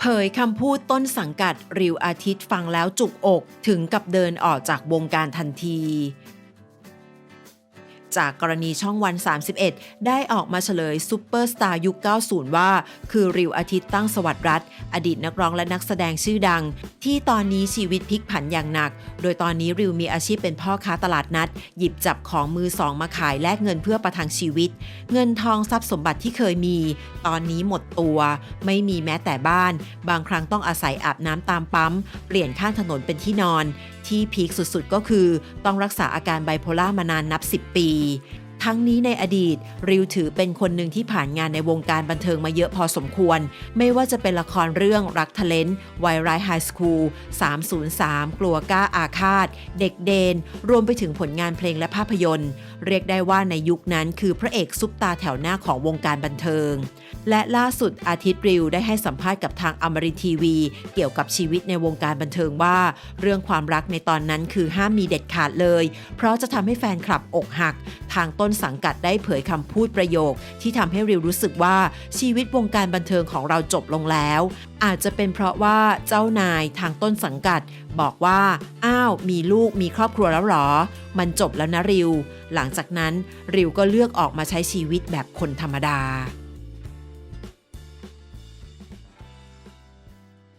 เผยคำพูดต้นสังกัดริวอาทิตย์ฟังแล้วจุกอกถึงกับเดินออกจากวงการทันที จากกรณีช่องวัน 31 ได้ออกมาเฉลยซูเปอร์สตาร์ยุค 90 ว่า คือริวอาทิตย์ตั้งสวัสดิ์รัฐอดีตนักร้องและนักแสดงชื่อดัง ที่ตอนนี้ชีวิตพลิกผันอย่างหนัก โดยตอนนี้ริวมีอาชีพเป็นพ่อค้าตลาดนัด หยิบจับของมือสองมาขายแลกเงินเพื่อประทังชีวิต เงินทองทรัพย์สมบัติที่เคยมี ตอนนี้หมดตัว ไม่มีแม้แต่บ้าน บางครั้งต้องอาศัยอาบน้ำตามปั๊ม เปลี่ยนข้างถนนเป็นที่นอน ที่พีคสุดๆ ก็คือต้องรักษาอาการไบโพล่ามานานนับ 10 ปี ทั้งนี้ในอดีต ริวถือเป็นคนหนึ่งที่ผ่านงานในวงการบันเทิงมาเยอะพอสมควร ไม่ว่าจะเป็นละครเรื่องรักทะเลนวัยร้ายไฮสคูล 303 กลัวกล้าอาฆาต เด็กเดน รวมไปถึงผลงานเพลงและภาพยนตร์ เรียกได้ว่าในยุคนั้นคือพระเอกซุปตาแถวหน้าของวงการบันเทิง และล่าสุดอาทิตย์ริวได้ให้สัมภาษณ์กับทางอมรินทีวี เกี่ยวกับชีวิตในวงการบันเทิงว่า เรื่องความรักในตอนนั้นคือห้ามมีเด็ดขาดเลย เพราะจะทำให้แฟนคลับอกหัก ทางต้นสังกัดได้เผยคำพูดประโยค ที่ทำให้ริวรู้สึกว่าชีวิตวงการบันเทิงของเราจบลงแล้ว อาจจะเป็นเพราะว่าเจ้านายทางต้นสังกัด บอกว่า อ้าว มีลูกมีครอบครัวแล้วหรอ มันจบแล้วนะริว หลังจากนั้นริวก็เลือกออกมาใช้ชีวิตแบบคนธรรมดา